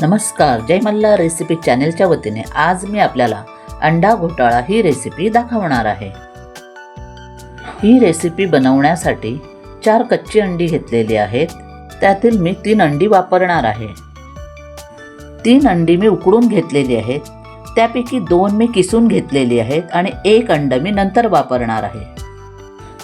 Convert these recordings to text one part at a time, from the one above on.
नमस्कार जय मल्ला रेसिपी चॅनेलच्या वतीने आज मी आपल्याला अंडा घोटाळा ही रेसिपी दाखवणार आहे. ही रेसिपी बनवण्यासाठी चार कच्ची अंडी घेतलेली आहेत. त्यातील मी तीन अंडी वापरणार आहे. तीन अंडी मी उकडून घेतलेली आहेत. त्यापैकी दोन मी किसून घेतलेली आहेत आणि एक अंड मी नंतर वापरणार आहे.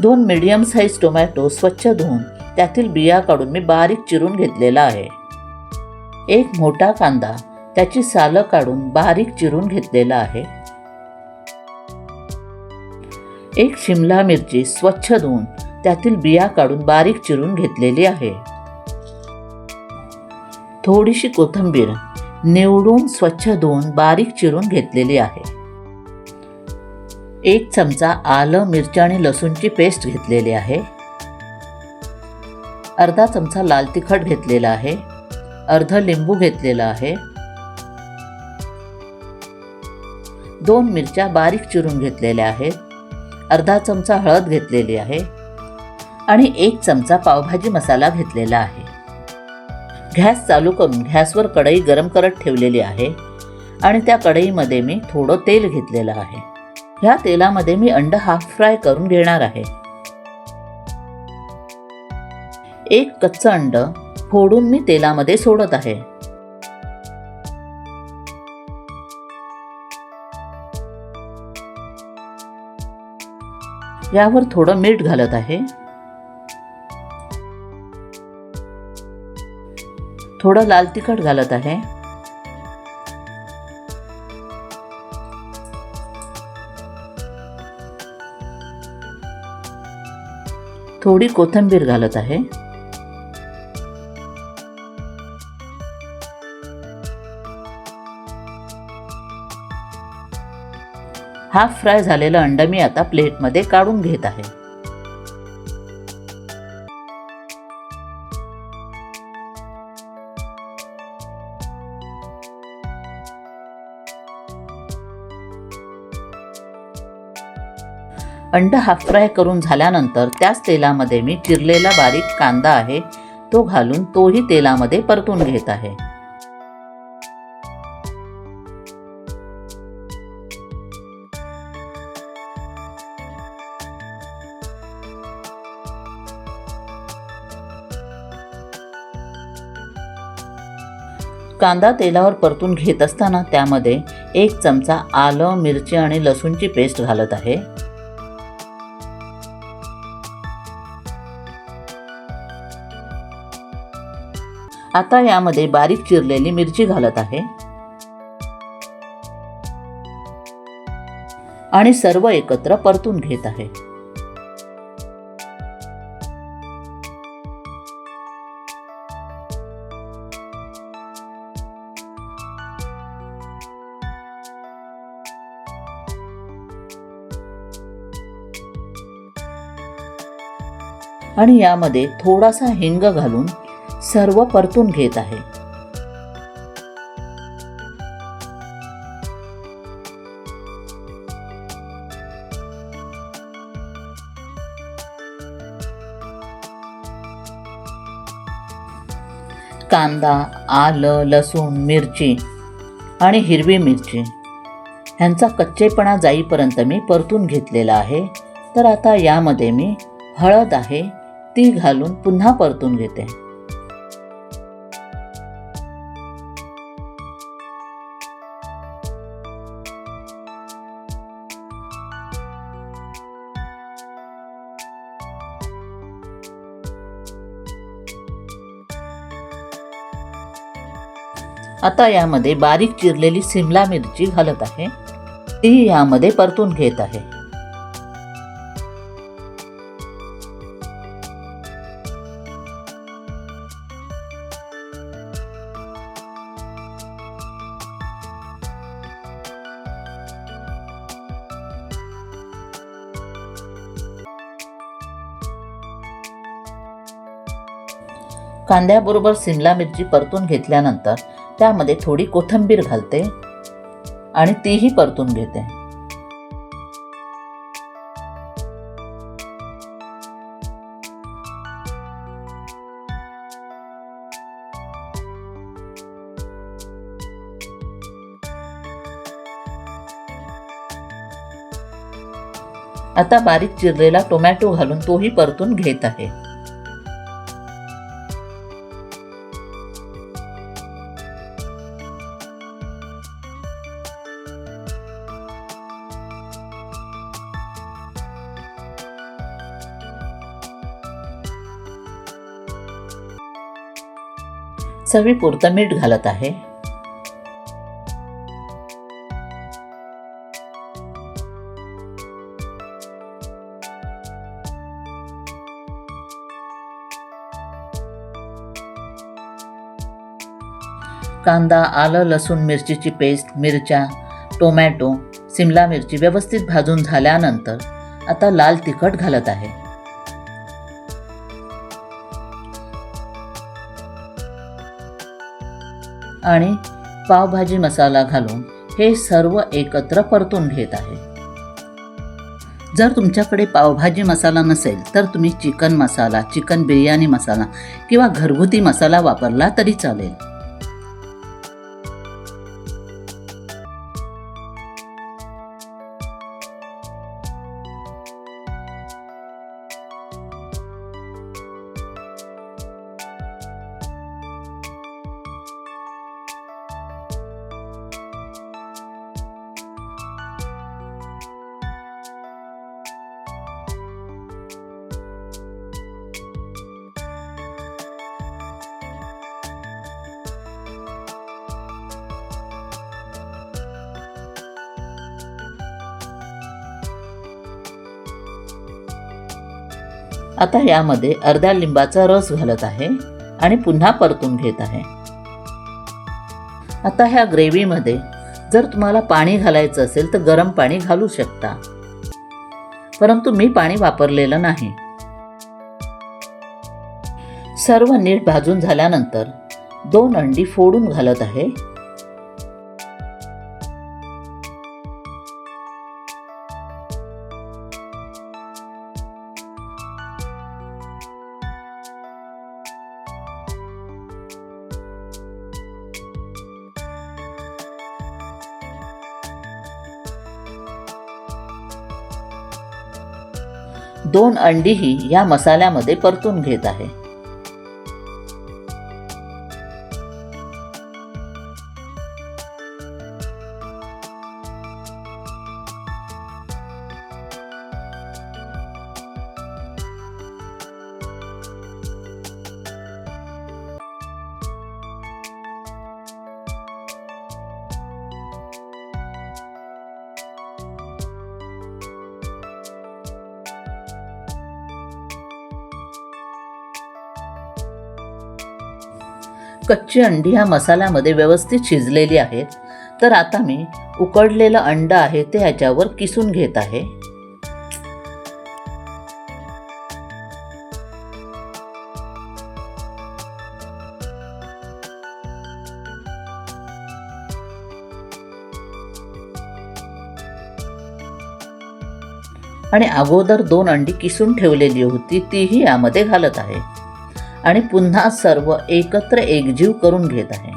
दोन मीडियम साईज टोमॅटो स्वच्छ धुवून त्यातील बिया काढून मी बारीक चिरून घेतलेला आहे. एक मोठा कांदा त्याची सालं काढून बारीक चिरून घेतलेला आहे. एक शिमला मिरची स्वच्छ धुवून त्यातील बिया काढून बारीक चिरून घेतलेली आहे. थोडीशी कोथिंबीर निवडून स्वच्छ धुवून बारीक चिरून घेतलेली आहे. एक चमचा आलं मिरची आणि लसूणची पेस्ट घेतलेली आहे. अर्धा चमचा लाल तिखट घेतलेला आहे. अर्ध लिंबू घेतलेला आहे. दोन मिरच्या बारीक चिरून घेतलेल्या आहेत. अर्धा चमचा हळद घेतलेली आहे. आणि एक चमचा पावभाजी मसाला घेतलेला आहे. गॅस चालू करून गॅसवर कढई गरम करत ठेवलेली आहे. आणि त्या कढईमध्ये मी थोडं तेल घेतलेलं आहे. ह्या तेलामध्ये मी अंड हाफ फ्राय करून घेणार आहे. एक कच्चं अंड फोडून मी तेलामध्ये सोडत आहे. यावर थोडं मीठ घालत आहे. थोडं लाल तिखट घालत आहे. थोडी कोथिंबीर घालत आहे. हाफ फ्राय झालेलं अंड मी आता प्लेटमध्ये काढून घेत आहे. अंड हाफ फ्राय करून झाल्यानंतर त्याच तेलामध्ये मी चिरलेला बारीक कांदा आहे तो घालून तोही तेलामध्ये परतून घेत आहे. कांदा तेलावर परतून घेत असताना त्यामध्ये एक चमचा आलं मिरची आणि लसूणची पेस्ट घालत आहे. आता यामध्ये बारीक चिरलेली मिरची घालत आहे. आणि सर्व एकत्र परतून घेत आहे. आणि यामध्ये थोडासा हिंग घालून सर्व परतून घेत आहे. कांदा आलं लसूण मिरची आणि हिरवी मिरची ह्यांचा कच्चेपणा जाईपर्यंत मी परतून घेतलेला आहे. तर आता यामध्ये मी हळद आहे. ती घालून पुन्हा परतून घेते. आता यामध्ये बारीक चिरलेली सिमला मिरची घालत आहे. ती यामध्ये परतून घेत आहे. कांद्याबरोबर सिमला मिरची परतून घेतल्यानंतर त्यामध्ये थोडी कोथिंबीर घालते आणि तीही परतून घेते. आता बारीक चिरलेला टोमॅटो घालून तोही परतून घेत आहे. चवीपुरतं मीठ घालत आहे. कांदा आलं लसूण मिरचीची पेस्ट मिरच्या टोमॅटो सिमला मिरची व्यवस्थित भाजून झाल्यानंतर आता लाल तिखट घालत आहे. आणि पावभाजी मसाला घालून हे सर्व एकत्र परतून घेत आहे. जर तुमच्याकडे पावभाजी मसाला नसेल तर तुम्ही चिकन मसाला चिकन बिर्याणी मसाला किंवा घरगुती मसाला वापरला तरी चालेल. आता यामध्ये अर्ध्या लिंबाचा रस घालत आहे आणि पुन्हा परतून घेत आहे. आता ह्या ग्रेव्हीमध्ये जर तुम्हाला पाणी घालायचं असेल तर गरम पाणी घालू शकता. परंतु मी पाणी वापरलेलं नाही. सर्व नीट भाजून झाल्यानंतर दोन अंडी फोडून घालत आहे. दोन अंडीही या मसाल्यामध्ये परतून घेत आहे. कच्ची अंडी ह्या मसाल्यामध्ये व्यवस्थित शिजलेली आहेत. तर आता मी उकडलेलं अंड आहे ते ह्याच्यावर किसून घेत आहे. आणि अगोदर दोन अंडी किसून ठेवलेली होती तीही यामध्ये घालत आहे. आणि पुन्हा सर्व एकत्र एकजीव करून घेत आहे.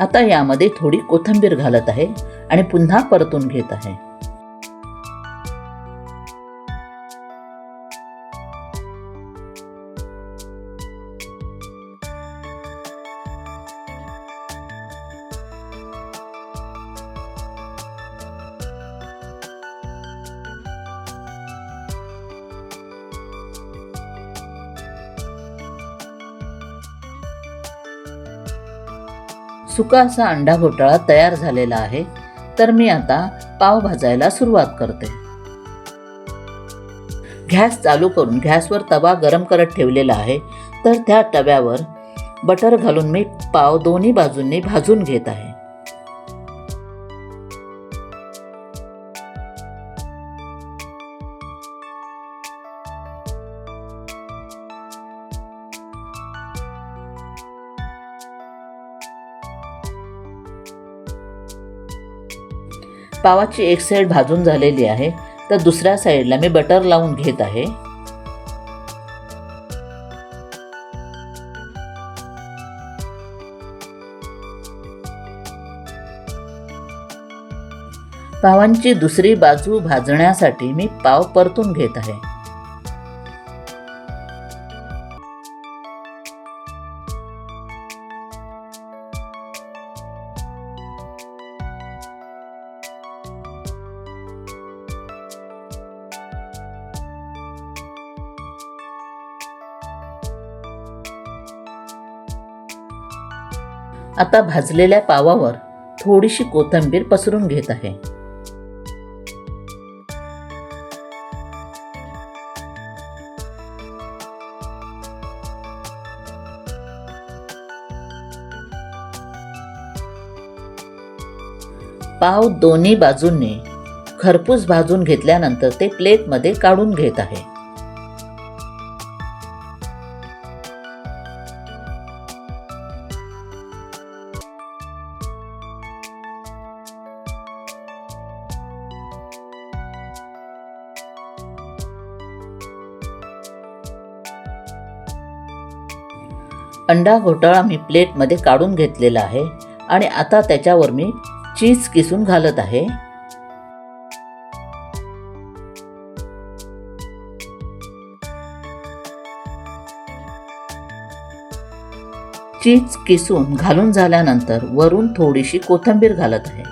आता यामध्ये थोडी कोथिंबीर घालत आहे आणि पुन्हा परतून घेत आहे. सुका असा अंडा घोटाळा तयार झालेला आहे तर मी आता पाव भाजायला सुरुवात करते. गॅस चालू करून गॅसवर तवा गरम करत ठेवलेला आहे तर त्या तव्यावर बटर घालून मी पाव दोन्ही बाजूंनी भाजून घेत आहे. पावाची एक साईड भाजून झालेली आहे. तर दुसऱ्या साईडला मी बटर लावून घेत आहे. पावांची दुसरी बाजू भाजण्यासाठी मी पाव परतून घेत आहे. आता भाजलेल्या पावावर थोडीशी कोथिंबीर पसरून घेत आहे. पाव दोन्ही बाजूंनी खरपूस भाजून घेतल्यानंतर ते प्लेटमध्ये काढून घेत आहे. अंडा घोटाळा मी प्लेटमध्ये काढून घेतलेला आहे आणि आता त्याच्यावर मी चीज किसून घालत आहे. चीज किसून घालून झाल्यानंतर वरून थोडीशी कोथिंबीर घालत आहे.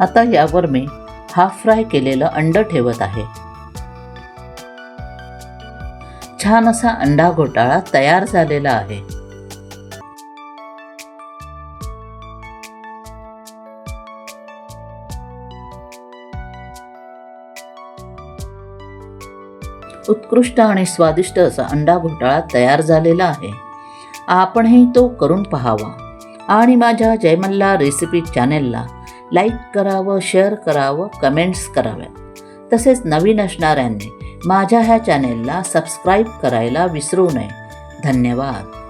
आता यावर मी हाफ फ्राय केलेलं अंड ठेवत आहे. छान असा अंडा घोटाळा तयार झालेला आहे. उत्कृष्ट आणि स्वादिष्ट असा अंडा घोटाळा तयार झालेला आहे. आपणही तो करून पहावा. आणि माझ्या जयमल्ला रेसिपी चॅनेलला लाईक करावं शेअर करावं कमेंट्स कराव्यात. तसेच नवीन असणाऱ्यांनी माझ्या ह्या चॅनेलला सबस्क्राईब करायला विसरू नये. धन्यवाद.